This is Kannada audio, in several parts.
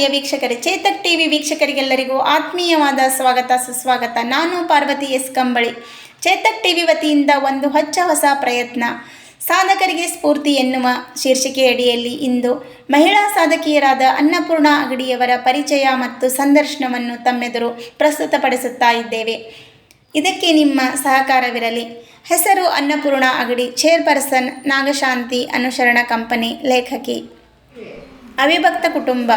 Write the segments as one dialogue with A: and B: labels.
A: ಪ್ರಿಯ ವೀಕ್ಷಕರೇ, ಚೇತಕ್ ಟಿವಿ ವೀಕ್ಷಕರಿಗೆಲ್ಲರಿಗೂ ಆತ್ಮೀಯವಾದ ಸ್ವಾಗತ, ಸುಸ್ವಾಗತ. ನಾನು ಪಾರ್ವತಿ ಎಸ್ ಕಂಬಳಿ. ಚೇತಕ್ ಟಿವಿ ವತಿಯಿಂದ ಒಂದು ಹೊಚ್ಚ ಹೊಸ ಪ್ರಯತ್ನ. ಸಾಧಕರಿಗೆ ಸ್ಫೂರ್ತಿ ಎನ್ನುವ ಶೀರ್ಷಿಕೆಯಡಿಯಲ್ಲಿ ಇಂದು ಮಹಿಳಾ ಸಾಧಕಿಯರಾದ ಅನ್ನಪೂರ್ಣ ಅಗಡಿಯವರ ಪರಿಚಯ ಮತ್ತು ಸಂದರ್ಶನವನ್ನು ತಮ್ಮೆದುರು ಪ್ರಸ್ತುತಪಡಿಸುತ್ತಾ ಇದ್ದೇವೆ. ಇದಕ್ಕೆ ನಿಮ್ಮ ಸಹಕಾರವಿರಲಿ. ಹೆಸರು ಅನ್ನಪೂರ್ಣ ಅಗಡಿ, ಚೇರ್ಪರ್ಸನ್ ನಾಗಶಾಂತಿ ಅನುಸರಣ ಕಂಪನಿ, ಲೇಖಕಿ. ಅವಿಭಕ್ತ ಕುಟುಂಬ.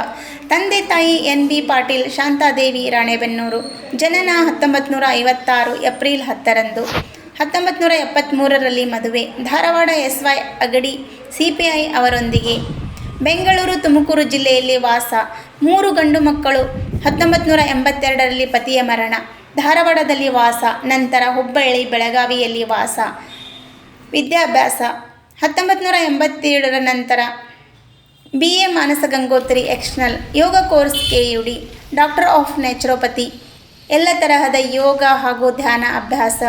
A: ತಂದೆ ತಾಯಿ ಎನ್ ಬಿ ಪಾಟೀಲ್, ಶಾಂತಾದೇವಿ, ರಾಣೆಬೆನ್ನೂರು. ಜನನ ಹತ್ತೊಂಬತ್ತು ನೂರ ಐವತ್ತಾರು ಏಪ್ರಿಲ್ ಹತ್ತರಂದು. ಹತ್ತೊಂಬತ್ತು ನೂರ ಎಪ್ಪತ್ತ್ಮೂರರಲ್ಲಿ ಮದುವೆ. Dharwad S Y Agadi C P I ಅವರೊಂದಿಗೆ. ಬೆಂಗಳೂರು ತುಮಕೂರು ಜಿಲ್ಲೆಯಲ್ಲಿ ವಾಸ. ಮೂರು ಗಂಡು ಮಕ್ಕಳು. ಹತ್ತೊಂಬತ್ತು ನೂರ ಎಂಬತ್ತೆರಡರಲ್ಲಿ ಪತಿಯ ಮರಣ. ಧಾರವಾಡದಲ್ಲಿ ವಾಸ. ನಂತರ ಹುಬ್ಬಳ್ಳಿ, ಬೆಳಗಾವಿಯಲ್ಲಿ ವಾಸ. ವಿದ್ಯಾಭ್ಯಾಸ. ಹತ್ತೊಂಬತ್ತು ನೂರ ಎಂಬತ್ತೇಳರ ನಂತರ B A Manasa Gangotri external yoga course K U D doctor of naturopathy ಎಲ್ಲ ತರಹದ ಯೋಗ ಹಾಗೂ ಧ್ಯಾನ ಅಭ್ಯಾಸ,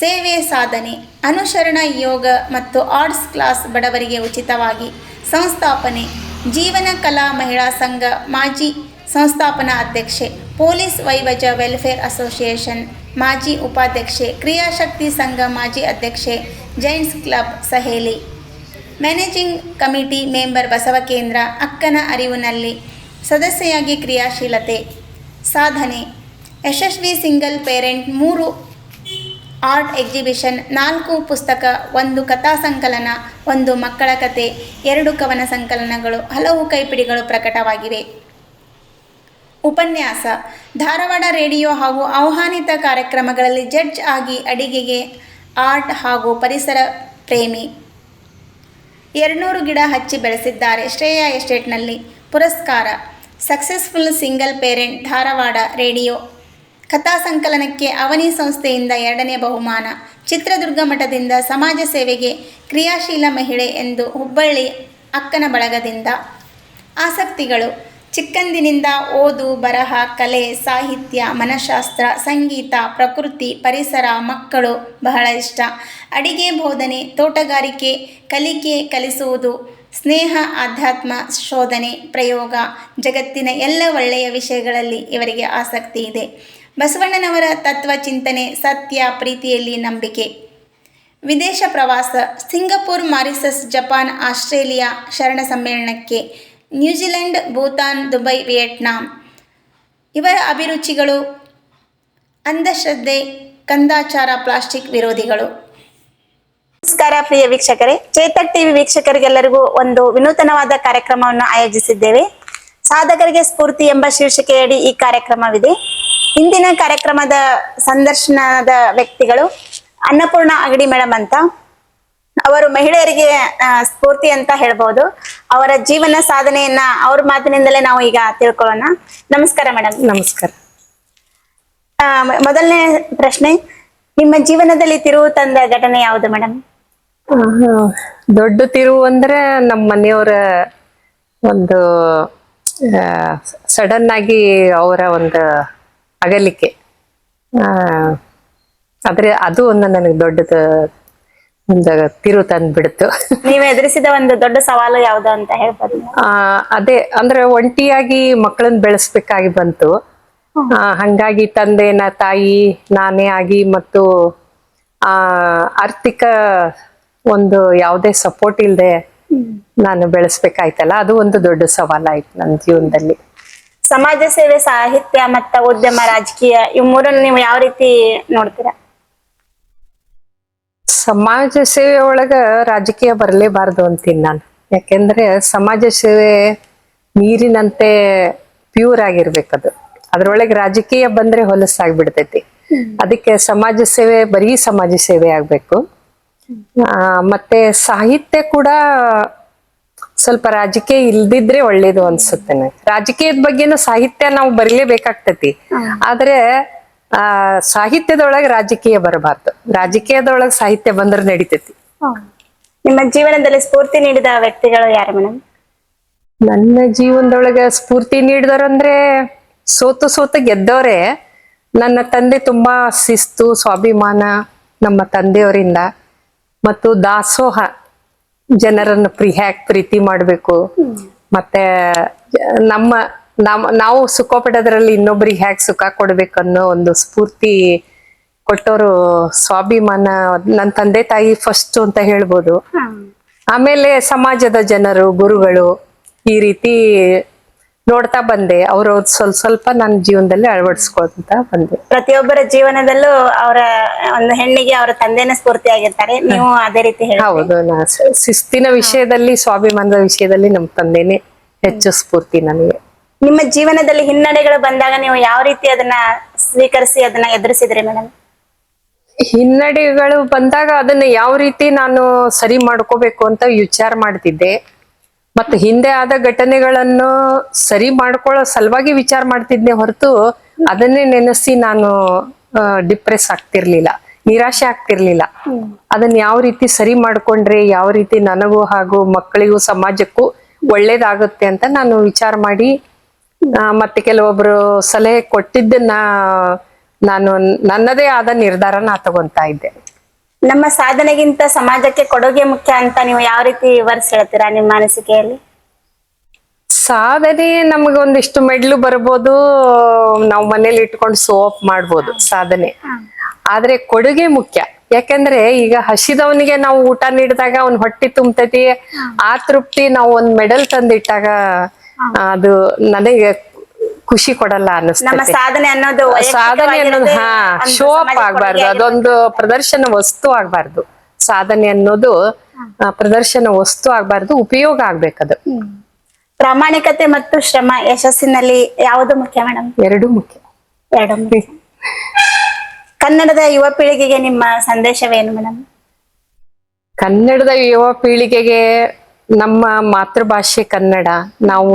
A: ಸೇವೆ ಸಾಧನೆ, ಅನುಸರಣ ಯೋಗ ಮತ್ತು ಆರ್ಟ್ಸ್ ಕ್ಲಾಸ್ ಬಡವರಿಗೆ ಉಚಿತವಾಗಿ ಸಂಸ್ಥಾಪನೆ. ಜೀವನ ಕಲಾ ಮಹಿಳಾ ಸಂಘ ಮಾಜಿ ಸಂಸ್ಥಾಪನಾ ಅಧ್ಯಕ್ಷೆ, ಪೊಲೀಸ್ ವೈವಜ ವೆಲ್ಫೇರ್ ಅಸೋಸಿಯೇಷನ್ ಮಾಜಿ ಉಪಾಧ್ಯಕ್ಷೆ, ಕ್ರಿಯಾಶಕ್ತಿ ಸಂಘ ಮಾಜಿ ಅಧ್ಯಕ್ಷೆ Jains club Saheli. Managing committee member Basavakendra ಅಕ್ಕನ ಅರಿವಿನಲ್ಲಿ ಸದಸ್ಯೆಯಾಗಿ ಕ್ರಿಯಾಶೀಲತೆ, ಸಾಧನೆ, ಯಶಸ್ವಿ ಸಿಂಗಲ್ ಪೇರೆಂಟ್ ಮೂರು ಆರ್ಟ್ ಎಕ್ಸಿಬಿಷನ್ ನಾಲ್ಕು ಪುಸ್ತಕ, ಒಂದು ಕಥಾ ಸಂಕಲನ, ಒಂದು ಮಕ್ಕಳ ಕತೆ, ಎರಡು ಕವನ ಸಂಕಲನಗಳು, ಹಲವು ಕೈಪಿಡಿಗಳು ಪ್ರಕಟವಾಗಿವೆ. ಉಪನ್ಯಾಸ, ಧಾರವಾಡ ರೇಡಿಯೋ ಹಾಗೂ ಆಹ್ವಾನಿತ ಕಾರ್ಯಕ್ರಮಗಳಲ್ಲಿ ಜಡ್ಜ್ ಆಗಿ ಅಡಿಗೆಗೆ ಆರ್ಟ್ ಹಾಗೂ ಪರಿಸರ ಪ್ರೇಮಿ ಎರಡುನೂರು ಗಿಡ ಹಚ್ಚಿ ಬೆಳೆಸಿದ್ದಾರೆ ಶ್ರೇಯಾ ಎಸ್ಟೇಟ್ನಲ್ಲಿ. ಪುರಸ್ಕಾರ. Successful single parent Dharwad radio. ಕಥಾ ಸಂಕಲನಕ್ಕೆ ಅವನಿ ಸಂಸ್ಥೆಯಿಂದ ಎರಡನೇ ಬಹುಮಾನ. ಚಿತ್ರದುರ್ಗ ಮಠದಿಂದ ಸಮಾಜ ಸೇವೆಗೆ ಕ್ರಿಯಾಶೀಲ ಮಹಿಳೆ ಎಂದು ಹುಬ್ಬಳ್ಳಿ ಅಕ್ಕನ ಬಳಗದಿಂದ. ಆಸಕ್ತಿಗಳು. ಚಿಕ್ಕಂದಿನಿಂದ ಓದು, ಬರಹ, ಕಲೆ, ಸಾಹಿತ್ಯ, ಮನಶಾಸ್ತ್ರ, ಸಂಗೀತ, ಪ್ರಕೃತಿ, ಪರಿಸರ, ಮಕ್ಕಳು ಬಹಳ ಇಷ್ಟ. ಅಡಿಗೆ, ಬೋಧನೆ, ತೋಟಗಾರಿಕೆ, ಕಲಿಕೆ, ಕಲಿಸುವುದು, ಸ್ನೇಹ, ಆಧ್ಯಾತ್ಮ, ಶೋಧನೆ, ಪ್ರಯೋಗ, ಜಗತ್ತಿನ ಎಲ್ಲ ಒಳ್ಳೆಯ ವಿಷಯಗಳಲ್ಲಿ ಇವರಿಗೆ ಆಸಕ್ತಿ ಇದೆ. ಬಸವಣ್ಣನವರ ತತ್ವ ಚಿಂತನೆ ಸತ್ಯ, ಪ್ರೀತಿಯಲ್ಲಿ ನಂಬಿಕೆ. ವಿದೇಶ ಪ್ರವಾಸ, ಸಿಂಗಪುರ್ ಮಾರಿಸಸ್ ಜಪಾನ್, ಆಸ್ಟ್ರೇಲಿಯಾ ಶರಣ ಸಮ್ಮೇಳನಕ್ಕೆ ನ್ಯೂಜಿಲೆಂಡ್, ಭೂತಾನ್, ದುಬೈ, ವಿಯೆಟ್ನಾಂ. ಇವರ ಅಭಿರುಚಿಗಳು ಅಂಧಶ್ರದ್ಧೆ, ಕಂದಾಚಾರ, ಪ್ಲಾಸ್ಟಿಕ್ ವಿರೋಧಿಗಳು. ನಮಸ್ಕಾರ ಪ್ರಿಯ ವೀಕ್ಷಕರೇ. ಚೇತಕ್ ಟಿವಿ ವೀಕ್ಷಕರಿಗೆಲ್ಲರಿಗೂ ಒಂದು ವಿನೂತನವಾದ ಕಾರ್ಯಕ್ರಮವನ್ನು ಆಯೋಜಿಸಿದ್ದೇವೆ. ಸಾಧಕರಿಗೆ ಸ್ಫೂರ್ತಿ ಎಂಬ ಶೀರ್ಷಿಕೆಯಡಿ ಈ ಕಾರ್ಯಕ್ರಮವಿದೆ. ಇಂದಿನ ಕಾರ್ಯಕ್ರಮದ ಸಂದರ್ಶನದ ವ್ಯಕ್ತಿಗಳು ಅನ್ನಪೂರ್ಣ ಅಗಡಿ ಮೇಡಮ್ ಅಂತ. ಅವರು ಮಹಿಳೆಯರಿಗೆ ಸ್ಫೂರ್ತಿ ಅಂತ ಹೇಳ್ಬೋದು. ಅವರ ಜೀವನ ಸಾಧನೆಯನ್ನ ಅವ್ರ ಮಾತಿನಿಂದಲೇ ನಾವು ಈಗ ತಿಳ್ಕೊಳ್ಳೋಣ. ನಮಸ್ಕಾರ ಮೇಡಮ್
B: ನಮಸ್ಕಾರ.
A: ಮೊದಲನೇ ಪ್ರಶ್ನೆ ನಿಮ್ಮ ಜೀವನದಲ್ಲಿ ತಿರುವು ತಂದ ಘಟನೆ ಯಾವುದು ಮೇಡಮ್
B: ದೊಡ್ಡ ತಿರುವು ಅಂದ್ರೆ ನಮ್ಮ ಮನೆಯವರ ಒಂದು ಸಡನ್ ಆಗಿ ಅವರ ಒಂದು ಅಗಲಿಕೆ. ಆ, ಆದ್ರೆ ಅದು ಒಂದು ನನಗೆ ದೊಡ್ಡದ ಒಂದು ತಿರು ತಂದ್ ಬಿಡ್ತು
A: ನೀವು ಎದುರಿಸಿದ ಒಂದು ದೊಡ್ಡ ಸವಾಲು ಯಾವ್ದು ಅಂತ ಹೇಳ್ಬೋದು
B: ಅದೇ ಅಂದ್ರೆ ಒಂಟಿಯಾಗಿ ಮಕ್ಕಳನ್ನ ಬೆಳೆಸ್ಬೇಕಾಗಿ ಬಂತು. ಹಂಗಾಗಿ ತಂದೆ ನ ತಾಯಿ ನಾನೇ ಆಗಿ ಮತ್ತು ಆ ಆರ್ಥಿಕ ಒಂದು ಯಾವುದೇ ಸಪೋರ್ಟ್ ಇಲ್ಲದೆ ನಾನು ಬೆಳೆಸ್ಬೇಕಾಯ್ತಲ್ಲ ಅದು ಒಂದು ದೊಡ್ಡ ಸವಾಲಾಯ್ತು ನನ್ನ ಜೀವನದಲ್ಲಿ.
A: ಸಮಾಜ ಸೇವೆ ಸಾಹಿತ್ಯ ಮತ್ತ ಉದ್ಯಮ ರಾಜಕೀಯ ಇವ್ ಮೂರನ್ನು ನೀವು ಯಾವ ರೀತಿ ನೋಡ್ತೀರಾ?
B: ಸಮಾಜ ಸೇವೆ ಒಳಗ ರಾಜಕೀಯ ಬರಲೇಬಾರದು ಅಂತೀನಿ ನಾನು. ಯಾಕೆಂದ್ರೆ ಸಮಾಜ ಸೇವೆ ನೀರಿನಂತೆ ಪ್ಯೂರ್ ಆಗಿರ್ಬೇಕದು ಅದ್ರೊಳಗೆ ರಾಜಕೀಯ ಬಂದ್ರೆ ಹೊಲಸಾಗ್ಬಿಡ್ತೈತಿ ಅದಕ್ಕೆ ಸಮಾಜ ಸೇವೆ ಬರೀ ಸಮಾಜ ಸೇವೆ ಆಗ್ಬೇಕು. ಆ, ಮತ್ತೆ ಸಾಹಿತ್ಯ ಕೂಡ ಸ್ವಲ್ಪ ರಾಜಕೀಯ ಇಲ್ದಿದ್ರೆ ಒಳ್ಳೇದು ಅನ್ಸುತ್ತೆ ರಾಜಕೀಯದ ಬಗ್ಗೆನೂ ಸಾಹಿತ್ಯ ನಾವು ಬರೀಲೇಬೇಕಾಗ್ತತಿ. ಆದ್ರೆ ಆ ಸಾಹಿತ್ಯದೊಳಗೆ ರಾಜಕೀಯ ಬರಬಾರ್ದು. ರಾಜಕೀಯದೊಳಗೆ ಸಾಹಿತ್ಯ ಬಂದ್ರೆ ನಡಿತೈತಿ.
A: ನಿಮ್ಮ ಜೀವನದಲ್ಲಿ ಸ್ಫೂರ್ತಿ ನೀಡಿದ ವ್ಯಕ್ತಿಗಳು ಯಾರು ಮೇಡಮ್?
B: ನನ್ನ ಜೀವನದೊಳಗೆ ಸ್ಫೂರ್ತಿ ನೀಡಿದವ್ರಂದ್ರೆ ಸೋತು ಸೋತು ಗೆದ್ದವರೇ. ನನ್ನ ತಂದೆ ತುಂಬಾ ಶಿಸ್ತು ಸ್ವಾಭಿಮಾನ ನಮ್ಮ ತಂದೆಯವರಿಂದ. ಮತ್ತು ದಾಸೋಹ ಜನರನ್ನು ಪ್ರಿ ಹ್ಯಾಕ್ ಪ್ರೀತಿ ಮಾಡಬೇಕು. ಮತ್ತೆ ನಮ್ಮ ನಮ್ ನಾವು ಸುಖ ಪಡೋದ್ರಲ್ಲಿ ಇನ್ನೊಬ್ರಿಗೆ ಹ್ಯಾಕ್ ಸುಖ ಕೊಡ್ಬೇಕನ್ನೋ ಒಂದು ಸ್ಫೂರ್ತಿ ಕೊಟ್ಟವರು ಸ್ವಾಭಿಮಾನ ನನ್ನ ತಂದೆ ತಾಯಿ ಫಸ್ಟ್ ಅಂತ ಹೇಳ್ಬೋದು. ಆಮೇಲೆ ಸಮಾಜದ ಜನರು ಗುರುಗಳು ಈ ರೀತಿ ನೋಡ್ತಾ ಬಂದೆ. ಅವ್ರ ಸ್ವಲ್ಪ ಸ್ವಲ್ಪ ನನ್ನ ಜೀವನದಲ್ಲಿ ಅಳವಡಿಸ್ಕೊಂತ ಬಂದೆ.
C: ಪ್ರತಿಯೊಬ್ಬರ ಜೀವನದಲ್ಲೂ ಅವರ ಒಂದು ಹೆಣ್ಣಿಗೆ ಅವರ ತಂದೆನೇ ಸ್ಫೂರ್ತಿಯಾಗಿರ್ತಾರೆ ನೀವು ಅದೇ ರೀತಿ ಹೇಳಿ
B: ಹೌದು ಶಿಸ್ತಿನ ವಿಷಯದಲ್ಲಿ ಸ್ವಾಭಿಮಾನದ ವಿಷಯದಲ್ಲಿ ನಮ್ಮ ತಂದೆನೇ ಹೆಚ್ಚು ಸ್ಫೂರ್ತಿ ನನಗೆ
C: ನಿಮ್ಮ ಜೀವನದಲ್ಲಿ ಹಿನ್ನಡೆಗಳು ಬಂದಾಗ ನೀವು ಯಾವ ರೀತಿ ಅದನ್ನ ಸ್ವೀಕರಿಸಿ ಅದನ್ನ ಎದುರಿಸಿದ್ರಿ ಮೇಡಮ್?
B: ಹಿನ್ನಡೆಗಳು ಬಂದಾಗ ಅದನ್ನ ಯಾವ ರೀತಿ ನಾನು ಸರಿ ಮಾಡ್ಕೋಬೇಕು ಅಂತ ವಿಚಾರ ಮಾಡ್ತಿದ್ದೆ. ಮತ್ತೆ ಹಿಂದೆ ಆದ ಘಟನೆಗಳನ್ನು ಸರಿ ಮಾಡ್ಕೊಳ್ಳೋ ಸಲುವಾಗಿ ವಿಚಾರ ಮಾಡ್ತಿದ್ದೆ ಹೊರತು ಅದನ್ನೇ ನೆನೆಸಿ ನಾನು ಡಿಪ್ರೆಸ್ ಆಗ್ತಿರ್ಲಿಲ್ಲ, ನಿರಾಶೆ ಆಗ್ತಿರ್ಲಿಲ್ಲ. ಅದನ್ನ ಯಾವ ರೀತಿ ಸರಿ ಮಾಡ್ಕೊಂಡ್ರೆ, ಯಾವ ರೀತಿ ನನಗೂ ಹಾಗೂ ಮಕ್ಕಳಿಗೂ ಸಮಾಜಕ್ಕೂ ಒಳ್ಳೇದಾಗುತ್ತೆ ಅಂತ ನಾನು ವಿಚಾರ ಮಾಡಿ ಮತ್ತೆ ಕೆಲವೊಬ್ರು ಸಲಹೆ ಕೊಟ್ಟಿದ್ದನ್ನ ನಾನು ನನ್ನದೇ ಆದ ನಿರ್ಧಾರ ನಾ ತಗೊಂತಾ ಇದ್ದೆ.
C: ನಮ್ಮ ಸಾಧನೆಗಿಂತ ಸಮಾಜಕ್ಕೆ ಕೊಡುಗೆ ಮುಖ್ಯ ಅಂತ ನೀವು ಯಾವ ರೀತಿ ವರ್ಸ್ ಹೇಳ್ತೀರಾ ನಿಮ್ಮ ಅನಿಸಿಕೆಯಲ್ಲಿ?
B: ಸಾಧನೆ ನಮ್ಗೆ ಒಂದಿಷ್ಟು ಮೆಡ್ಲು ಬರ್ಬೋದು ನಾವು ಮನೇಲಿ ಇಟ್ಕೊಂಡು ಸೋಪ್ ಮಾಡ್ಬೋದು ಸಾಧನೆ. ಆದ್ರೆ ಕೊಡುಗೆ ಮುಖ್ಯ. ಯಾಕಂದ್ರೆ ಈಗ ಹಸಿದವನಿಗೆ ನಾವು ಊಟ ನೀಡಿದಾಗ ಅವ್ನ ಹೊಟ್ಟಿ ತುಂಬತೈತಿ ಆ ತೃಪ್ತಿ ನಾವು ಒಂದ್ ಮೆಡಲ್ ತಂದಿಟ್ಟಾಗ ಅದು ನನಗೆ ಖುಷಿ ಕೊಡಲ್ಲ
C: ನಮ್ಮ ಸಾಧನೆ ಅನ್ನೋದು
B: ಸಾಧನೆ ಅನ್ನೋದು ಹಾ ಶೋ ಅಪ್ ಆಗ್ಬಾರ್ದು. ಅದೊಂದು ಪ್ರದರ್ಶನ ವಸ್ತು ಆಗ್ಬಾರ್ದು. ಸಾಧನೆ ಅನ್ನೋದು ಪ್ರದರ್ಶನ ವಸ್ತು ಆಗ್ಬಾರ್ದು ಉಪಯೋಗ ಆಗ್ಬೇಕದು.
C: ಪ್ರಾಮಾಣಿಕತೆ ಮತ್ತು ಶ್ರಮ ಯಶಸ್ಸಿನಲ್ಲಿ ಯಾವುದು ಮುಖ್ಯ ಮೇಡಮ್?
B: ಎರಡು ಮುಖ್ಯ.
C: ಎರಡು ಮುಖ್ಯ. ಕನ್ನಡದ ಯುವ ಪೀಳಿಗೆಗೆ ನಿಮ್ಮ ಸಂದೇಶವೇನು ಮೇಡಮ್?
B: ಕನ್ನಡದ ಯುವ ಪೀಳಿಗೆಗೆ ನಮ್ಮ ಮಾತೃಭಾಷೆ ಕನ್ನಡ. ನಾವು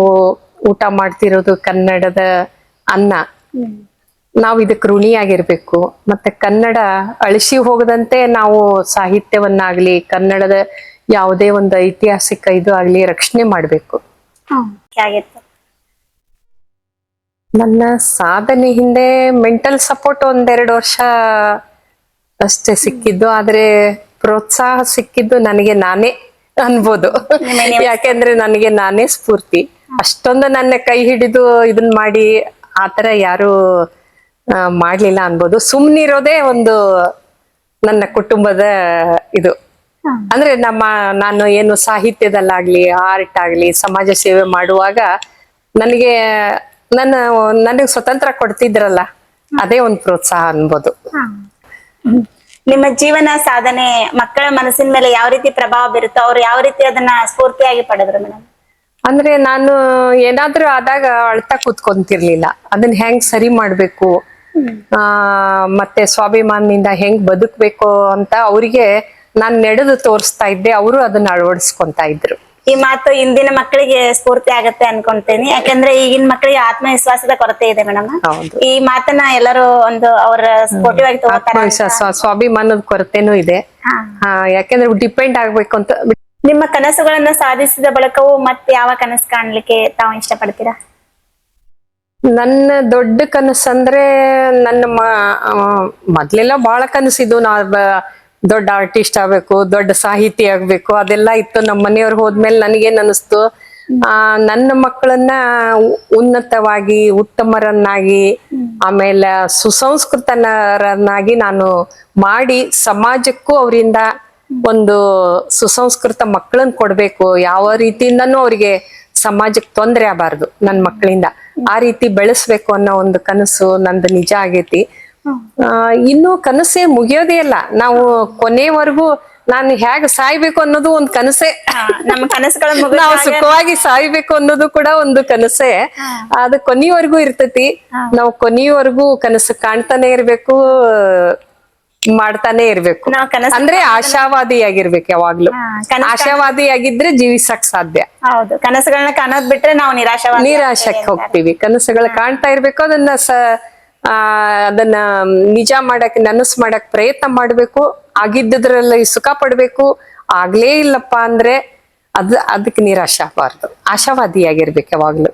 B: ಊಟ ಮಾಡ್ತಿರೋದು ಕನ್ನಡದ ಅನ್ನ. ನಾವು ಇದಕ್ಕೆ ಋಣಿಯಾಗಿರ್ಬೇಕು. ಮತ್ತೆ ಕನ್ನಡ ಅಳಿಸಿ ಹೋಗದಂತೆ ನಾವು ಸಾಹಿತ್ಯವನ್ನಾಗ್ಲಿ ಕನ್ನಡದ ಯಾವುದೇ ಒಂದು ಐತಿಹಾಸಿಕ ಇದು ಆಗ್ಲಿ ರಕ್ಷಣೆ ಮಾಡ್ಬೇಕು. ನನ್ನ ಸಾಧನೆ ಹಿಂದೆ ಮೆಂಟಲ್ ಸಪೋರ್ಟ್ ಒಂದೆರಡು ವರ್ಷ ಅಷ್ಟೇ ಸಿಕ್ಕಿದ್ದು. ಆದ್ರೆ ಪ್ರೋತ್ಸಾಹ ಸಿಕ್ಕಿದ್ದು ನನಗೆ ನಾನೇ. ಅನ್ಬೋದು. ಯಾಕೆಂದ್ರೆ ನನಗೆ ನಾನೇ ಸ್ಫೂರ್ತಿ. ಅಷ್ಟೊಂದು ನನ್ನ ಕೈ ಹಿಡಿದು ಇದನ್ ಮಾಡಿ ಆತರ ಯಾರು ಮಾಡ್ಲಿಲ್ಲ ಅನ್ಬೋದು. ಸುಮ್ನಿರೋದೇ ಒಂದು ನನ್ನ ಕುಟುಂಬದ ಇದು. ಅಂದ್ರೆ ನಮ್ಮ ನಾನು ಏನು ಸಾಹಿತ್ಯದಲ್ಲಾಗ್ಲಿ ಆರ್ಟ್ ಆಗ್ಲಿ ಸಮಾಜ ಸೇವೆ ಮಾಡುವಾಗ ನನಗೆ ನನ್ನ ನನಗೆ ಸ್ವತಂತ್ರ ಕೊಡ್ತಿದ್ರಲ್ಲ ಅದೇ ಒಂದು ಪ್ರೋತ್ಸಾಹ ಅನ್ಬೋದು.
C: ನಿಮ್ಮ ಜೀವನ ಸಾಧನೆ ಮಕ್ಕಳ ಮನಸ್ಸಿನ ಮೇಲೆ ಯಾವ ರೀತಿ ಪ್ರಭಾವ ಬೀರುತ್ತೋ ಅವ್ರು ಯಾವ ರೀತಿ ಅದನ್ನ ಸ್ಫೂರ್ತಿಯಾಗಿ ಪಡೆದ್ರು ಮೇಡಮ್?
B: ಅಂದ್ರೆ ನಾನು ಏನಾದ್ರೂ ಆದಾಗ ಅಳ್ತಾ ಕೂತ್ಕೊಂತಿರ್ಲಿಲ್ಲ. ಅದನ್ನ ಹೆಂಗ್ ಸರಿ ಮಾಡ್ಬೇಕು? ಆ, ಮತ್ತೆ ಸ್ವಾಭಿಮಾನದಿಂದ ಹೆಂಗ್ ಬದುಕ್ಬೇಕು ಅಂತ ಅವರಿಗೆ ನಾನ್ ನಡೆದು ತೋರಿಸ್ತಾ ಇದ್ದೆ, ಅವರು ಅದನ್ನ ಅಳವಡಿಸ್ಕೊಂತ ಇದ್ರು.
C: ಈ ಮಾತು ಇಂದಿನ ಮಕ್ಕಳಿಗೆ ಸ್ಫೂರ್ತಿ ಆಗತ್ತೆ ಅನ್ಕೊಂತೀನಿ. ಯಾಕಂದ್ರೆ ಈಗಿನ ಮಕ್ಕಳಿಗೆ ಆತ್ಮವಿಶ್ವಾಸದ ಕೊರತೆ ಇದೆ ಮೇಡಮ್. ಈ ಮಾತನ್ನ ಎಲ್ಲರೂ ಒಂದು ಅವರ ಸ್ಪೋರ್ಟಿವ್ ಆಗಿ
B: ಆತ್ಮವಿಶ್ವಾಸ ಸ್ವಾಭಿಮಾನದ ಕೊರತೆನೂ ಇದೆ. ಯಾಕಂದ್ರೆ ಯಾಕೆಂದ್ರೆ ಡಿಪೆಂಡ್ ಆಗ್ಬೇಕು ಅಂತ.
C: ನಿಮ್ಮ ಕನಸುಗಳನ್ನ ಸಾಧಿಸಿದ ಬಳಿಕವೂ ಮತ್ತೆ ಯಾವ ಕನಸು ಕಾಣ್ಲಿಕ್ಕೆ ತಾವು ಇಷ್ಟಪಡ್ತೀರಾ?
B: ನನ್ನ ದೊಡ್ಡ ಕನಸಂದ್ರೆ ನನ್ನ ಮೊದ್ಲೆಲ್ಲ ಬಹಳ ಕನಸಿದ್ದು ನಾ ದೊಡ್ಡ ಆರ್ಟಿಸ್ಟ್ ಆಗ್ಬೇಕು, ದೊಡ್ಡ ಸಾಹಿತಿ ಆಗ್ಬೇಕು, ಅದೆಲ್ಲ ಇತ್ತು ನಮ್ಮ ಮನೆಯವ್ರು ಹೋದ್ಮೇಲೆ ನನಗೇನ್ ಅನಿಸ್ತು ಆ, ನನ್ನ ಮಕ್ಕಳನ್ನ ಉನ್ನತವಾಗಿ, ಉತ್ತಮರನ್ನಾಗಿ, ಆಮೇಲೆ ಸುಸಂಸ್ಕೃತನರನ್ನಾಗಿ ನಾನು ಮಾಡಿ ಸಮಾಜಕ್ಕೂ ಅವರಿಂದ ಒಂದು ಸುಸಂಸ್ಕೃತ ಮಕ್ಕಳನ್ನ ಕೊಡ್ಬೇಕು. ಯಾವ ರೀತಿಯಿಂದನೂ ಅವ್ರಿಗೆ ಸಮಾಜಕ್ಕೆ ತೊಂದರೆ ಆಗಬಾರ್ದು ನನ್ನ ಮಕ್ಕಳಿಂದ. ಆ ರೀತಿ ಬೆಳೆಸ್ಬೇಕು ಅನ್ನೋ ಒಂದು ಕನಸು ನಂದು ನಿಜ ಆಗೈತಿ. ಇನ್ನು ಕನಸೇ ಮುಗಿಯೋದೇ ಇಲ್ಲ. ನಾವು ಕೊನೆವರೆಗೂ ನಾನು ಹೇಗ್ ಸಾಯ್ಬೇಕು ಅನ್ನೋದು ಒಂದು ಕನಸೇ.
C: ನಮ್ಮ ಕನಸುಗಳ
B: ನಾವು ಸುಖವಾಗಿ ಸಾಯ್ಬೇಕು ಅನ್ನೋದು ಕೂಡ ಒಂದು ಕನಸೇ. ಅದು ಕೊನೆಯವರೆಗೂ ಇರ್ತೈತಿ. ನಾವು ಕೊನೆಯವರೆಗೂ ಕನಸು ಕಾಣ್ತಾನೆ ಇರ್ಬೇಕು ಮಾಡ್ತಾನೆ ಇರ್ಬೇಕು. ಅಂದ್ರೆ ಆಶಾವಾದಿಯಾಗಿರ್ಬೇಕು ಯಾವಾಗ್ಲೂ.
C: ಆಶಾವಾದಿ ಆಗಿದ್ರೆ
B: ಆಶಾವಾದಿಯಾಗಿದ್ರೆ ಜೀವಿಸಕ್ ಸಾಧ್ಯ.
C: ಹೌದು. ಕನಸುಗಳನ್ನ ಕಾಣೋದ್ ಬಿಟ್ರೆ ನಾವು ನಿರಾಶೆ
B: ನಿರಾಶಕ್ಕೆ ಹೋಗ್ತೀವಿ. ಕನಸುಗಳು ಕಾಣ್ತಾ ಇರ್ಬೇಕು ಅದನ್ನ ಆ, ಅದನ್ನ ನಿಜ ಮಾಡಕ್ ನನಸ್ ಮಾಡಕ್ ಪ್ರಯತ್ನ ಮಾಡ್ಬೇಕು. ಆಗಿದ್ದದ್ರಲ್ಲಿ ಸುಖ ಪಡ್ಬೇಕು. ಆಗ್ಲೇ ಇಲ್ಲಪ್ಪ ಅಂದ್ರೆ ಅದ್ ಅದಕ್ಕೆ ನಿರಾಶೆ ಆಗಬಾರ್ದು. ಆಶಾವಾದಿಯಾಗಿರ್ಬೇಕು ಯಾವಾಗ್ಲೂ.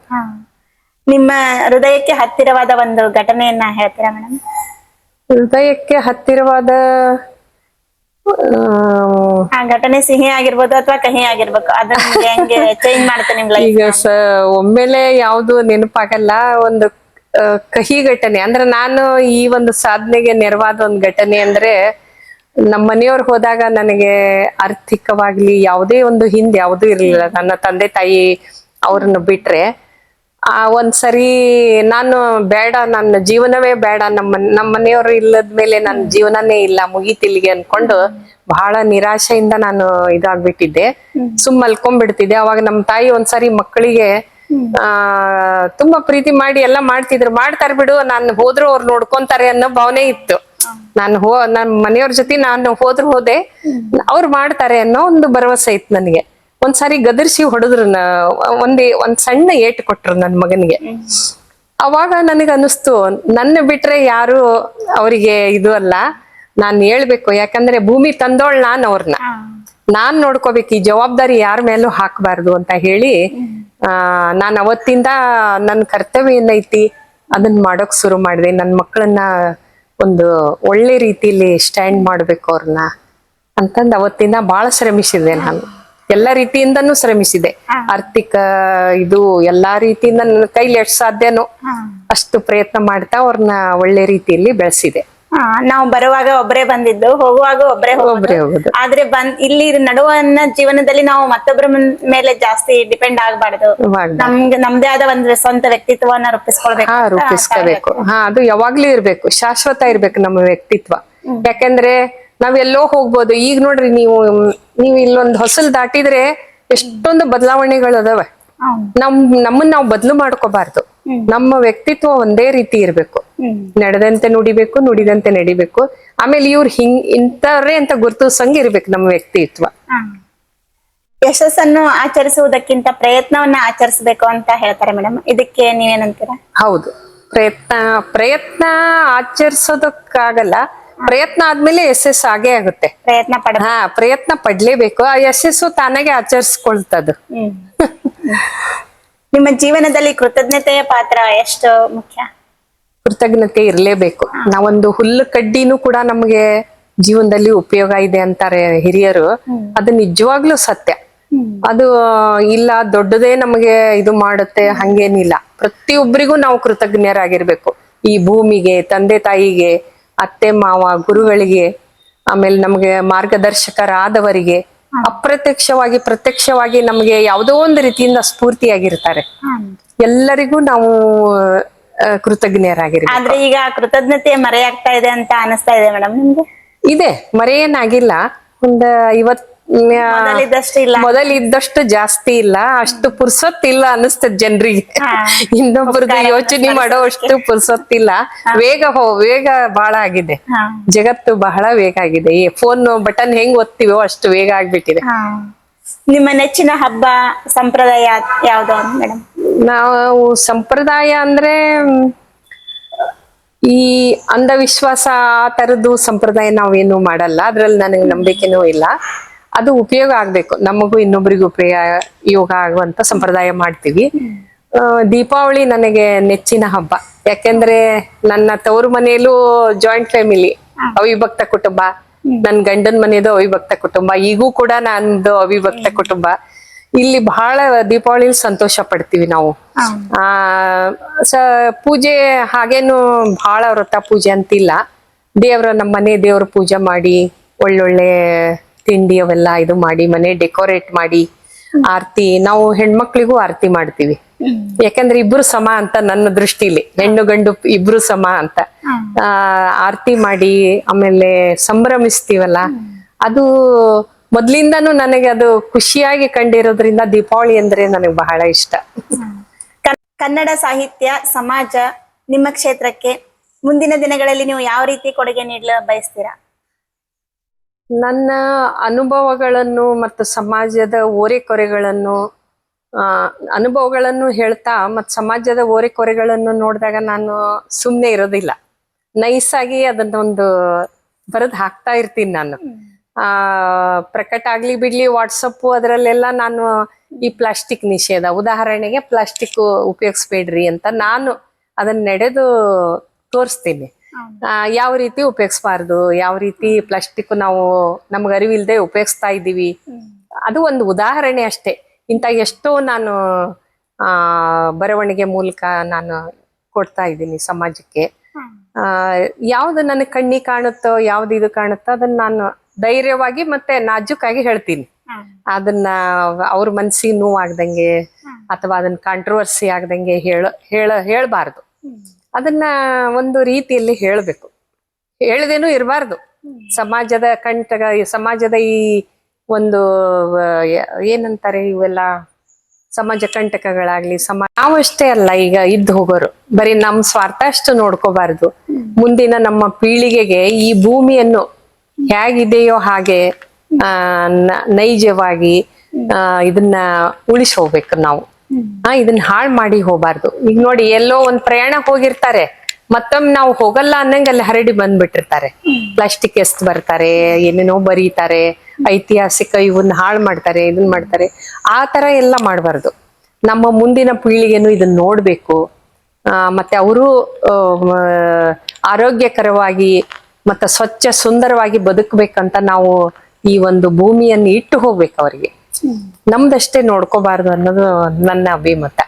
C: ನಿಮ್ಮ ಹೃದಯಕ್ಕೆ ಹತ್ತಿರವಾದ ಒಂದು ಘಟನೆಯನ್ನ ಹೇಳ್ತೀರಾ ಮೇಡಮ್?
B: ಹೃದಯಕ್ಕೆ ಹತ್ತಿರವಾದ ಆ,
A: ಘಟನೆ ಸಿಹಿ ಆಗಿರ್ಬೋದು ಅಥವಾ ಕಹಿ ಆಗಿರ್ಬೇಕು. ಅದನ್ನ ಹೆಂಗೆ ಚೇಂಜ್ ಮಾಡ್ತೇನೆ
B: ಈಗ ಒಮ್ಮೆಲೆ ಯಾವ್ದು ನೆನಪಾಗಲ್ಲ. ಒಂದು ಕಹಿ ಘಟನೆ. ಅಂದ್ರೆ ನಾನು ಈ ಒಂದು ಸಾಧನೆಗೆ ನೆರವಾದ ಒಂದು ಘಟನೆ ಅಂದ್ರೆ ನಮ್ಮ ಮನೆಯವ್ರು ಹೋದಾಗ ನನಗೆ ಆರ್ಥಿಕವಾಗ್ಲಿ ಯಾವುದೇ ಒಂದು ಹಿಂದೆ ಯಾವುದೂ ಇರಲಿಲ್ಲ. ನನ್ನ ತಂದೆ ತಾಯಿ ಅವ್ರನ್ನ ಬಿಟ್ರೆ ಆ ಒಂದ್ಸರಿ ನಾನು ಬೇಡ ನನ್ನ ಜೀವನವೇ ಬೇಡ ನಮ್ಮ ನಮ್ಮ ಮನೆಯವರು ಇಲ್ಲದ ಮೇಲೆ ನನ್ನ ಜೀವನನೇ ಇಲ್ಲ ಮುಗೀತಿಲ್ಲಿಗೆ ಅನ್ಕೊಂಡು ಬಹಳ ನಿರಾಶೆಯಿಂದ ನಾನು ಇದಾಗ್ಬಿಟ್ಟಿದ್ದೆ. ಸುಮ್ ಮಲ್ಕೊಂಡ್ಬಿಡ್ತಿದ್ದೆ ಅವಾಗ ನಮ್ಮ ತಾಯಿ ಒಂದ್ಸರಿ ಮಕ್ಕಳಿಗೆ ಆ ತುಂಬಾ ಪ್ರೀತಿ ಮಾಡಿ ಎಲ್ಲ ಮಾಡ್ತಿದ್ರು. ಮಾಡ್ತಾರೆ ಬಿಡು ನಾನ್ ಹೋದ್ರು ಅವ್ರು ನೋಡ್ಕೊಂತಾರೆ ಅನ್ನೋ ಭಾವನೆ ಇತ್ತು. ನಾನು ಹೋ ನನ್ ಮನೆಯವ್ರ ಜೊತೆ ನಾನು ಹೋದ್ರು ಹೋದೆ. ಅವ್ರು ಮಾಡ್ತಾರೆ ಅನ್ನೋ ಒಂದು ಭರವಸೆ ಇತ್ತು ನನಗೆ. ಒಂದ್ಸಾರಿ ಗದರ್ಸಿ ಹೊಡೆದ್ರು ಒಂದೇ ಒಂದ್ ಸಣ್ಣ ಏಟ್ ಕೊಟ್ರು ನನ್ ಮಗನಿಗೆ. ಅವಾಗ ನನಗ ಅನಿಸ್ತು ನನ್ನ ಬಿಟ್ರೆ ಯಾರು ಅವರಿಗೆ ಇದು ಅಲ್ಲ. ನಾನ್ ಹೇಳ್ಬೇಕು ಯಾಕಂದ್ರೆ ಭೂಮಿ ತಂದೋಳ್ ನಾನ್ ಅವ್ರನ್ನ ನಾನ್ ನೋಡ್ಕೋಬೇಕು ಈ ಜವಾಬ್ದಾರಿ ಯಾರ ಮೇಲೂ ಹಾಕಬಾರ್ದು ಅಂತ ಹೇಳಿ ನಾನ್ ಅವತ್ತಿಂದ ನನ್ನ ಕರ್ತವ್ಯ ಏನೈತಿ ಅದನ್ನ ಮಾಡೋಕ್ ಶುರು ಮಾಡಿದೆ. ನನ್ನ ಮಕ್ಕಳನ್ನ ಒಂದು ಒಳ್ಳೆ ರೀತಿಲಿ ಸ್ಟ್ಯಾಂಡ್ ಮಾಡ್ಬೇಕು ಅವ್ರನ್ನ ಅಂತಂದು ಅವತ್ತಿಂದ ಬಹಳ ಶ್ರಮಿಸಿದೆ ನಾನು. ಎಲ್ಲ ರೀತಿಯಿಂದನೂ ಶ್ರಮಿಸಿದೆ ಆರ್ಥಿಕ ಇದು ಎಲ್ಲಾ ರೀತಿಯಿಂದ ನನ್ನ ಕೈಲಿ ಎಷ್ಟು ಸಾಧ್ಯನೋ ಅಷ್ಟು ಪ್ರಯತ್ನ ಮಾಡ್ತಾ ಅವ್ರನ್ನ ಒಳ್ಳೆ ರೀತಿಯಲ್ಲಿ ಬೆಳೆಸಿದೆ
A: ನಾವು ಬರುವಾಗ ಒಬ್ಬರೇ ಬಂದಿದ್ದು ಹೋಗುವಾಗ ಒಬ್ಬರೇ
B: ಒಬ್ರೇ ಹೋಗೋದು.
A: ಆದ್ರೆ ಬಂದ್ ಇಲ್ಲಿ ನಡುವನ್ನ ಜೀವನದಲ್ಲಿ ನಾವು ಮತ್ತೊಬ್ಬರ ಮೇಲೆ ಜಾಸ್ತಿ ಡಿಪೆಂಡ್ ಆಗಬಾರ್ದು. ನಮ್ಗೆ ನಮ್ದೇ ಆದ ಒಂದು ಸ್ವಂತ ವ್ಯಕ್ತಿತ್ವವನ್ನ ರೂಪಿಸ್ಕೊಳ್ಬೇಕು.
B: ರೂಪಿಸ್ಕೋಬೇಕು. ಹಾ ಅದು ಯಾವಾಗ್ಲೂ ಇರ್ಬೇಕು. ಶಾಶ್ವತ ಇರ್ಬೇಕು ನಮ್ಮ ವ್ಯಕ್ತಿತ್ವ. ಯಾಕಂದ್ರೆ ಎಲ್ಲೋ ಹೋಗ್ಬೋದು. ಈಗ ನೋಡ್ರಿ ನೀವು ನೀವು ಇಲ್ಲೊಂದ್ ಹೊಸಲ್ ದಾಟಿದ್ರೆ ಎಷ್ಟೊಂದು ಬದಲಾವಣೆಗಳು ಅದಾವೆ. ನಮ್ ನಮ್ಮನ್ನ ನಾವು ಬದಲು ಮಾಡ್ಕೋಬಾರ್ದು. ನಮ್ಮ ವ್ಯಕ್ತಿತ್ವ ಒಂದೇ ರೀತಿ ಇರ್ಬೇಕು. ನಡೆದಂತೆ ನುಡಿಬೇಕು ನುಡಿದಂತೆ ನಡಿಬೇಕು. ಆಮೇಲೆ ಇವ್ರು ಹಿಂಗ್ ಇಂತವ್ರೆ ಅಂತ ಗುರುತಿಸಂಗ್ ಇರ್ಬೇಕು ನಮ್ಮ ವ್ಯಕ್ತಿತ್ವ.
A: ಯಶಸ್ಸನ್ನು ಆಚರಿಸುವುದಕ್ಕಿಂತ ಪ್ರಯತ್ನವನ್ನ ಆಚರಿಸಬೇಕು ಅಂತ ಹೇಳ್ತಾರೆ ಮೇಡಮ್. ಇದಕ್ಕೆ ನೀವೇನಂತೀರಾ?
B: ಹೌದು. ಪ್ರಯತ್ನ ಪ್ರಯತ್ನ ಆಚರಿಸೋದಕ್ಕಾಗಲ್ಲ. ಪ್ರಯತ್ನ ಆದ್ಮೇಲೆ ಯಶಸ್ಸು ಆಗೇ ಆಗುತ್ತೆ.
A: ಪ್ರಯತ್ನ ಪಡ
B: ಹಾ ಪ್ರಯತ್ನ ಪಡ್ಲೇಬೇಕು. ಆ ಯಶಸ್ಸು ತಾನಾಗೆ ಆಚರಿಸ್ಕೊಳ್ತದು.
A: ಹ್ಮ್. ನಿಮ್ಮ ಜೀವನದಲ್ಲಿ ಕೃತಜ್ಞತೆಯ ಪಾತ್ರ ಎಷ್ಟು ಮುಖ್ಯ?
B: ಕೃತಜ್ಞತೆ ಇರಲೇಬೇಕು. ನಾವೊಂದು ಹುಲ್ಲು ಕಡ್ಡಿನೂ ಕೂಡ ನಮಗೆ ಜೀವನದಲ್ಲಿ ಉಪಯೋಗ ಇದೆ ಅಂತಾರೆ ಹಿರಿಯರು. ಅದು ನಿಜವಾಗ್ಲೂ ಸತ್ಯ. ಅದು ಇಲ್ಲ ದೊಡ್ಡದೇ ನಮಗೆ ಇದು ಮಾಡುತ್ತೆ ಹಂಗೇನಿಲ್ಲ. ಪ್ರತಿಯೊಬ್ಬರಿಗೂ ನಾವು ಕೃತಜ್ಞರಾಗಿರ್ಬೇಕು. ಈ ಭೂಮಿಗೆ ತಂದೆ ತಾಯಿಗೆ ಅತ್ತೆ ಮಾವ ಗುರುಗಳಿಗೆ ಆಮೇಲೆ ನಮಗೆ ಮಾರ್ಗದರ್ಶಕರಾದವರಿಗೆ ಅಪ್ರತ್ಯಕ್ಷವಾಗಿ ಪ್ರತ್ಯಕ್ಷವಾಗಿ ನಮಗೆ ಯಾವುದೋ ಒಂದು ರೀತಿಯಿಂದ ಸ್ಫೂರ್ತಿಯಾಗಿರ್ತಾರೆ. ಎಲ್ಲರಿಗೂ ನಾವು ಕೃತಜ್ಞರಾಗಿರ್ಬೇಕು.
A: ಆದ್ರೆ ಈಗ ಕೃತಜ್ಞತೆ ಮರೆಯಾಗ್ತಾ ಇದೆ ಅಂತ ಅನಿಸ್ತಾ ಇದೆ ಮೇಡಮ್ ನಿಮ್ಗೆ?
B: ಇದೆ ಮರೆಯೇನಾಗಿಲ್ಲ ಒಂದ್ ಐವತ್
A: ಮೊದಲಿದ್ದಷ್ಟು ಇಲ್ಲ.
B: ಮೊದಲ್ ಇದ್ದಷ್ಟು ಜಾಸ್ತಿ ಇಲ್ಲ. ಅಷ್ಟು ಪುರ್ಸೊತ್ ಇಲ್ಲ ಅನಿಸ್ತದ ಜನರಿಗೆ. ಇನ್ನೊಬ್ಬರದ್ದು ಯೋಚನೆ ಮಾಡೋ ಅಷ್ಟು ಪುರ್ಸೊತ್ತಿಲ್ಲ. ವೇಗ ಹೋ ವೇಗ ಬಹಳ ಆಗಿದೆ. ಜಗತ್ತು ಬಹಳ ವೇಗ ಆಗಿದೆ. ಈ ಫೋನ್ ಬಟನ್ ಹೆಂಗ್ ಒತ್ತೀವೋ ಅಷ್ಟು ವೇಗ ಆಗ್ಬಿಟ್ಟಿದೆ.
A: ನಿಮ್ಮ ನೆಚ್ಚಿನ ಹಬ್ಬ ಸಂಪ್ರದಾಯ ಯಾವ್ದು ಮೇಡಮ್
B: ನಾವು ಸಂಪ್ರದಾಯ ಅಂದ್ರೆ ಈ ಅಂಧವಿಶ್ವಾಸ ಆ ತರದ್ದು ಸಂಪ್ರದಾಯ ನಾವೇನು ಮಾಡಲ್ಲ. ಅದ್ರಲ್ಲಿ ನನಗೆ ನಂಬಿಕೆನೂ ಇಲ್ಲ. ಅದು ಉಪಯೋಗ ಆಗ್ಬೇಕು. ನಮಗೂ ಇನ್ನೊಬ್ರಿಗೂ ಉಪಯೋಗ ಆಗುವಂತ ಸಂಪ್ರದಾಯ ಮಾಡ್ತೀವಿ. ದೀಪಾವಳಿ ನನಗೆ ನೆಚ್ಚಿನ ಹಬ್ಬ. ಯಾಕೆಂದ್ರೆ ನನ್ನ ತವರು ಮನೆಯಲ್ಲೂ ಜಾಯಿಂಟ್ ಫ್ಯಾಮಿಲಿ ಅವಿಭಕ್ತ ಕುಟುಂಬ. ನನ್ ಗಂಡನ ಮನೆಯದು ಅವಿಭಕ್ತ ಕುಟುಂಬ. ಈಗೂ ಕೂಡ ನಂದು ಅವಿಭಕ್ತ ಕುಟುಂಬ. ಇಲ್ಲಿ ಬಹಳ ದೀಪಾವಳಿ ಸಂತೋಷ ಪಡ್ತೀವಿ ನಾವು. ಆ ಸ ಪೂಜೆ ಹಾಗೇನು ಬಹಳ ವ್ರತ ಪೂಜೆ ಅಂತಿಲ್ಲ. ದೇವ್ರ ನಮ್ಮ ಮನೆ ದೇವ್ರ ಪೂಜೆ ಮಾಡಿ ಒಳ್ಳೊಳ್ಳೆ ತಿಂಡಿ ಅವೆಲ್ಲ ಇದು ಮಾಡಿ, ಮನೆ ಡೆಕೋರೇಟ್ ಮಾಡಿ, ಆರತಿ, ನಾವು ಹೆಣ್ಮಕ್ಳಿಗೂ ಆರ್ತಿ ಮಾಡ್ತೀವಿ. ಯಾಕಂದ್ರೆ ಇಬ್ರು ಸಮ ಅಂತ ನನ್ನ ದೃಷ್ಟಿಲಿ, ಹೆಣ್ಣು ಗಂಡು ಇಬ್ರು ಸಮ ಅಂತ. ಆ, ಆರತಿ ಮಾಡಿ ಆಮೇಲೆ ಸಂಭ್ರಮಿಸ್ತೀವಲ್ಲ, ಅದು ಮೊದ್ಲಿಂದಾನು ನನಗೆ ಅದು ಖುಷಿಯಾಗಿ ಕಂಡಿರೋದ್ರಿಂದ ದೀಪಾವಳಿ ಅಂದ್ರೆ ನನಗೆ ಬಹಳ ಇಷ್ಟ.
A: ಕನ್ನಡ ಸಾಹಿತ್ಯ, ಸಮಾಜ ನಿಮ್ಮ ಕ್ಷೇತ್ರಕ್ಕೆ ಮುಂದಿನ ದಿನಗಳಲ್ಲಿ ನೀವು ಯಾವ ರೀತಿ ಕೊಡುಗೆ ನೀಡಲು ಬಯಸ್ತೀರಾ?
B: ನನ್ನ ಅನುಭವಗಳನ್ನು ಮತ್ತು ಸಮಾಜದ ಓರೆಕೊರೆಗಳನ್ನು ಅನುಭವಗಳನ್ನು ಹೇಳ್ತಾ ಮತ್ತು ಸಮಾಜದ ಓರೆಕೊರೆಗಳನ್ನು ನೋಡಿದಾಗ ನಾನು ಸುಮ್ಮನೆ ಇರೋದಿಲ್ಲ. ನೈಸಾಗಿ ಅದನ್ನೊಂದು ಬರೆದು ಹಾಕ್ತಾ ಇರ್ತೀನಿ ನಾನು. ಆ, ಪ್ರಕಟ ಆಗ್ಲಿ ಬಿಡ್ಲಿ ವಾಟ್ಸಪ್ ಅದರಲ್ಲೆಲ್ಲ ನಾನು ಈ ಪ್ಲಾಸ್ಟಿಕ್ ನಿಷೇಧ, ಉದಾಹರಣೆಗೆ ಪ್ಲಾಸ್ಟಿಕ್ ಉಪಯೋಗಿಸ್ಬೇಡ್ರಿ ಅಂತ ನಾನು ಅದನ್ನ ನಡೆದು ತೋರಿಸ್ತೀನಿ. ಯಾವ ರೀತಿ ಉಪಯೋಗಿಸಬಾರ್ದು? ಯಾವ ರೀತಿ ಪ್ಲಾಸ್ಟಿಕ್ ನಾವು ನಮ್ಗೆ ಅರಿವಿಲ್ದೆ ಉಪಯೋಗಿಸ್ತಾ ಇದ್ದೀವಿ? ಅದು ಒಂದು ಉದಾಹರಣೆ ಅಷ್ಟೇ. ಇಂಥ ಎಷ್ಟೋ ನಾನು ಬರವಣಿಗೆ ಮೂಲಕ ನಾನು ಕೊಡ್ತಾ ಇದ್ದೀನಿ ಸಮಾಜಕ್ಕೆ. ಆ, ಯಾವ್ದು ನನ್ನ ಕಣ್ಣಿ ಕಾಣುತ್ತೋ ಯಾವ್ದು ಇದು ಕಾಣುತ್ತೋ ಅದನ್ನ ನಾನು ಧೈರ್ಯವಾಗಿ ಮತ್ತೆ ನಾಜುಕಾಗಿ ಹೇಳ್ತೀನಿ. ಅದನ್ನ ಅವ್ರ ಮನ್ಸಿಗೆ ನೋವಾಗ್ದಂಗೆ ಅಥವಾ ಅದನ್ನ ಕಾಂಟ್ರವರ್ಸಿ ಆಗ್ದಂಗೆ ಹೇಳ ಹೇಳ ಹೇಳ್ಬಾರ್ದು. ಅದನ್ನ ಒಂದು ರೀತಿಯಲ್ಲಿ ಹೇಳಬೇಕು. ಹೇಳದೇನು ಇರಬಾರ್ದು. ಸಮಾಜದ ಕಂಟಕ ಸಮಾಜದ ಈ ಒಂದು ಏನಂತಾರೆ ಇವೆಲ್ಲ? ಸಮಾಜ ಕಂಟಕಗಳಾಗ್ಲಿ ಸಮ ನಾವು ಅಷ್ಟೇ ಅಲ್ಲ ಈಗ ಇದ್ದು ಹೋಗೋರು. ಬರೀ ನಮ್ ಸ್ವಾರ್ಥ ಅಷ್ಟು ನೋಡ್ಕೋಬಾರ್ದು. ಮುಂದಿನ ನಮ್ಮ ಪೀಳಿಗೆಗೆ ಈ ಭೂಮಿಯನ್ನು ಹೇಗಿದೆಯೋ ಹಾಗೆ, ಆ ನೈಜವಾಗಿ, ಆ, ಇದನ್ನ ಉಳಿಸಿ ಹೋಗ್ಬೇಕು ನಾವು. ಇದನ್ನ ಹಾಳ್ ಮಾಡಿ ಹೋಗ್ಬಾರ್ದು. ಈಗ ನೋಡಿ ಎಲ್ಲೋ ಒಂದ್ ಪ್ರಯಾಣ ಹೋಗಿರ್ತಾರೆ. ಮತ್ತೊಮ್ಮೆ ನಾವು ಹೋಗಲ್ಲ ಅನ್ನಂಗ ಅಲ್ಲಿ ಹರಡಿ ಬಂದ್ಬಿಟ್ಟಿರ್ತಾರೆ. ಪ್ಲಾಸ್ಟಿಕ್ ಎಸ್ಟ್ ಬರ್ತಾರೆ ಏನೇನೋ ಬರೀತಾರೆ ಐತಿಹಾಸಿಕ ಇವನ್ನ ಹಾಳು ಮಾಡ್ತಾರೆ ಇದನ್ನ ಮಾಡ್ತಾರೆ. ಆ ತರ ಎಲ್ಲ ಮಾಡಬಾರ್ದು. ನಮ್ಮ ಮುಂದಿನ ಪೀಳಿಗೆನು ಇದನ್ನ ನೋಡ್ಬೇಕು. ಆ, ಮತ್ತೆ ಅವರು ಆರೋಗ್ಯಕರವಾಗಿ ಮತ್ತೆ ಸ್ವಚ್ಛ ಸುಂದರವಾಗಿ ಬದುಕಬೇಕಂತ ನಾವು ಈ ಒಂದು ಭೂಮಿಯನ್ನು ಇಟ್ಟು ಹೋಗ್ಬೇಕು ಅವರಿಗೆ. ನಮ್ದಷ್ಟೇ ನೋಡ್ಕೋಬಾರ್ದು ಅನ್ನೋದು ನನ್ನ ಅಭಿಮತ.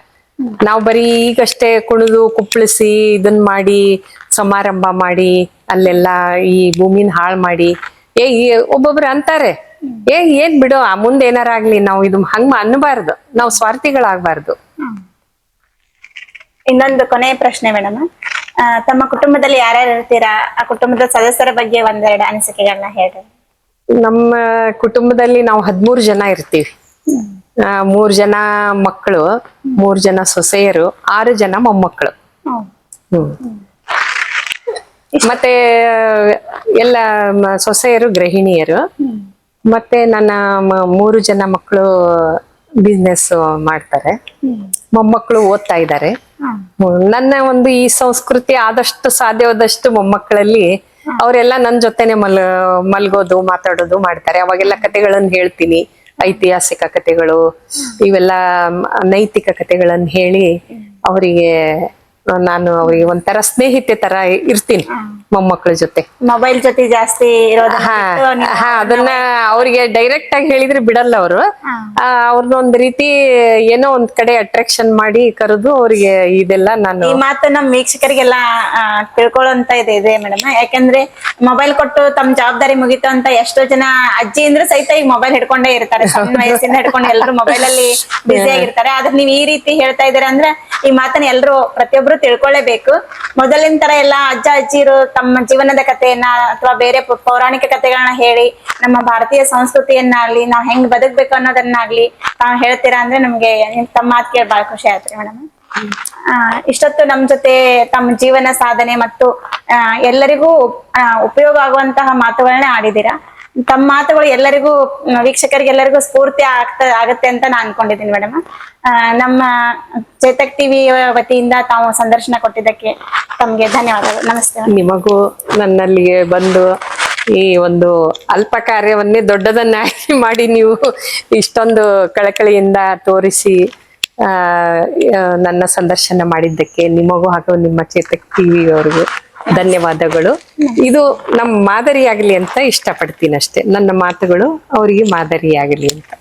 B: ನಾವು ಬರೀ ಈಗಷ್ಟೇ ಕುಣಿದು ಕುಪ್ಪಳಿಸಿ ಇದನ್ ಮಾಡಿ, ಸಮಾರಂಭ ಮಾಡಿ, ಅಲ್ಲೆಲ್ಲ ಈ ಭೂಮಿನ ಹಾಳು ಮಾಡಿ, ಏ ಒಬ್ಬೊಬ್ರು ಅಂತಾರೆ, ಏ, ಏನ್ ಬಿಡು, ಆ ಮುಂದೆ ಏನಾರ ಆಗ್ಲಿ, ನಾವು ಇದು ಹಂಗ ಅನ್ನಬಾರ್ದು, ನಾವು ಸ್ವಾರ್ಥಿಗಳಾಗ್ಬಾರ್ದು.
C: ಇನ್ನೊಂದು ಕೊನೆಯ ಪ್ರಶ್ನೆ ಮೇಡಮ್. ತಮ್ಮ ಕುಟುಂಬದಲ್ಲಿ ಯಾರ್ಯಾರು ಇರ್ತೀರಾ? ಆ ಕುಟುಂಬದ ಸದಸ್ಯರ ಬಗ್ಗೆ ಒಂದೆರಡು ಅನಿಸಿಕೆಗಳನ್ನ ಹೇಳ್ರಿ.
B: ನಮ್ಮ ಕುಟುಂಬದಲ್ಲಿ ನಾವು ಹದ್ಮೂರು ಜನ ಇರ್ತೀವಿ. ಮೂರ್ ಜನ ಮಕ್ಕಳು ಮೂರ್ ಜನ ಸೊಸೆಯರು ಆರು ಜನ ಮೊಮ್ಮಕ್ಕಳು. ಹ್ಮ್. ಮತ್ತೆ ಎಲ್ಲ ಸೊಸೆಯರು ಗೃಹಿಣಿಯರು. ಮತ್ತೆ ನನ್ನ ಮೂರು ಜನ ಮಕ್ಕಳು ಬಿಸ್ನೆಸ್ ಮಾಡ್ತಾರೆ. ಮೊಮ್ಮಕ್ಕಳು ಓದ್ತಾ ಇದ್ದಾರೆ. ನನ್ನ ಒಂದು ಈ ಸಂಸ್ಕೃತಿ ಆದಷ್ಟು ಸಾಧ್ಯವಾದಷ್ಟು ಮೊಮ್ಮಕ್ಕಳಲ್ಲಿ ಅವರೆಲ್ಲ ನನ್ ಜೊತೆನೆ ಮಲ್, ಮಲ್ಗೋದು, ಮಾತಾಡೋದು ಮಾಡ್ತಾರೆ. ಅವಾಗೆಲ್ಲ ಕತೆಗಳನ್ನ ಹೇಳ್ತೀನಿ. ಐತಿಹಾಸಿಕ ಕತೆಗಳು ಇವೆಲ್ಲ ನೈತಿಕ ಕತೆಗಳನ್ನ ಹೇಳಿ ಅವರಿಗೆ ನಾನು ಅವ್ರಿಗೆ ಒಂಥರ ಸ್ನೇಹಿತೆ ತರ ಇರ್ತೀನಿ ಮೊಮ್ಮಕ್ಕಳ ಜೊತೆ.
C: ಮೊಬೈಲ್ ಜೊತೆ ಜಾಸ್ತಿ
B: ಹಾ ಅದನ್ನ ಅವ್ರಿಗೆ ಡೈರೆಕ್ಟ್ ಆಗಿ ಹೇಳಿದ್ರೆ ಬಿಡಲ್ಲ ಅವರು. ಅವ್ರನ್ನ ಒಂದ್ ರೀತಿ ಏನೋ ಒಂದ್ ಕಡೆ ಅಟ್ರಾಕ್ಷನ್ ಮಾಡಿ ಕರೆದು ಅವ್ರಿಗೆ ಇದೆಲ್ಲ ನಾನು
C: ಈ ಮಾತು ನಮ್ ವೀಕ್ಷಕರಿಗೆಲ್ಲ ತಿಳ್ಕೊಳ್ಳೋಂತ ಇದೆ ಇದೆ ಮೇಡಮ್. ಯಾಕಂದ್ರೆ ಮೊಬೈಲ್ ಕೊಟ್ಟು ತಮ್ಮ ಜವಾಬ್ದಾರಿ ಮುಗಿತು ಅಂತ ಎಷ್ಟೋ ಜನ ಅಜ್ಜಿ ಅಂದ್ರೆ ಸಹಿತ ಈಗ ಮೊಬೈಲ್ ಹಿಡ್ಕೊಂಡೇ ಇರ್ತಾರೆ. ಸಣ್ಣ ವಯಸ್ಸಿಂದ ಹಿಡ್ಕೊಂಡು ಎಲ್ಲರೂ ಮೊಬೈಲ್ ಅಲ್ಲಿ ಬ್ಯುಸಿ ಆಗಿರ್ತಾರೆ. ಆದ್ರೆ ನೀವ್ ಈ ರೀತಿ ಹೇಳ್ತಾ ಇದೀರ ಅಂದ್ರೆ ಈ ಮಾತನ್ನ ಎಲ್ರು ಪ್ರತಿಯೊಬ್ರು ತಿಳ್ಕೊಳ್ಳೇಬೇಕು ಮೊದಲಿನ ತರ ಎಲ್ಲಾ ಅಜ್ಜ, ಅಜ್ಜಿರು ತಮ್ಮ ಜೀವನದ ಕಥೆಯನ್ನ ಅಥವಾ ಬೇರೆ ಪೌರಾಣಿಕ ಕಥೆಗಳನ್ನ ಹೇಳಿ, ನಮ್ಮ ಭಾರತೀಯ ಸಂಸ್ಕೃತಿಯನ್ನಾಗ್ಲಿ, ನಾವ್ ಹೆಂಗ್ ಬದುಕ್ಬೇಕು ಅನ್ನೋದನ್ನಾಗ್ಲಿ ತಾವ್ ಹೇಳ್ತೀರಾ ಅಂದ್ರೆ ನಮ್ಗೆ ನಿಮ್ ತಮ್ಮ ಮಾತು ಕೇಳಿ ಬಹಳ ಖುಷಿ ಆಯ್ತು ಮೇಡಮ್. ಇಷ್ಟೊತ್ತು ನಮ್ ಜೊತೆ ತಮ್ಮ ಜೀವನ ಸಾಧನೆ ಮತ್ತು ಎಲ್ಲರಿಗೂ ಉಪಯೋಗ ಆಗುವಂತಹ ಮಾತುಗಳನ್ನೇ ಆಡಿದ್ದೀರಾ. ತಮ್ಮ ಮಾತುಗಳು ಎಲ್ಲರಿಗೂ, ವೀಕ್ಷಕರಿಗೆಲ್ಲರಿಗೂ ಸ್ಫೂರ್ತಿ ಆಗ್ತಾ, ಆಗತ್ತೆ ಅಂತ ನಾನು ಅನ್ಕೊಂಡಿದ್ದೀನಿ ಮೇಡಮ್ ನಮ್ಮ ಚೇತಕ್ ಟಿವಿ ವತಿಯಿಂದ ತಾವು ಸಂದರ್ಶನ ಕೊಟ್ಟಿದ್ದಕ್ಕೆ ತಮ್ಗೆ ಧನ್ಯವಾದಗಳು ನಮಸ್ತೆ.
B: ನಿಮಗೂ ನನ್ನಲ್ಲಿಗೆ ಬಂದು ಈ ಒಂದು ಅಲ್ಪ ಕಾರ್ಯವನ್ನೇ ದೊಡ್ಡದನ್ನಾಗಿ ಮಾಡಿ ನೀವು ಇಷ್ಟೊಂದು ಕಳಕಳಿಯಿಂದ ತೋರಿಸಿ ನನ್ನ ಸಂದರ್ಶನ ಮಾಡಿದ್ದಕ್ಕೆ, ನಿಮಗೂ ಹಾಗೂ ನಿಮ್ಮ ಚೇತಕ್ ಟಿವಿ ಅವ್ರಿಗೂ ಧನ್ಯವಾದಗಳು. ಇದು ನಮ್ಮ ಮಾದರಿಯಾಗಲಿ ಅಂತ ಇಷ್ಟಪಡ್ತೀನಿ ಅಷ್ಟೇ ನನ್ನ ಮಾತುಗಳು ಅವರಿಗೆ ಮಾದರಿಯಾಗಲಿ ಅಂತ.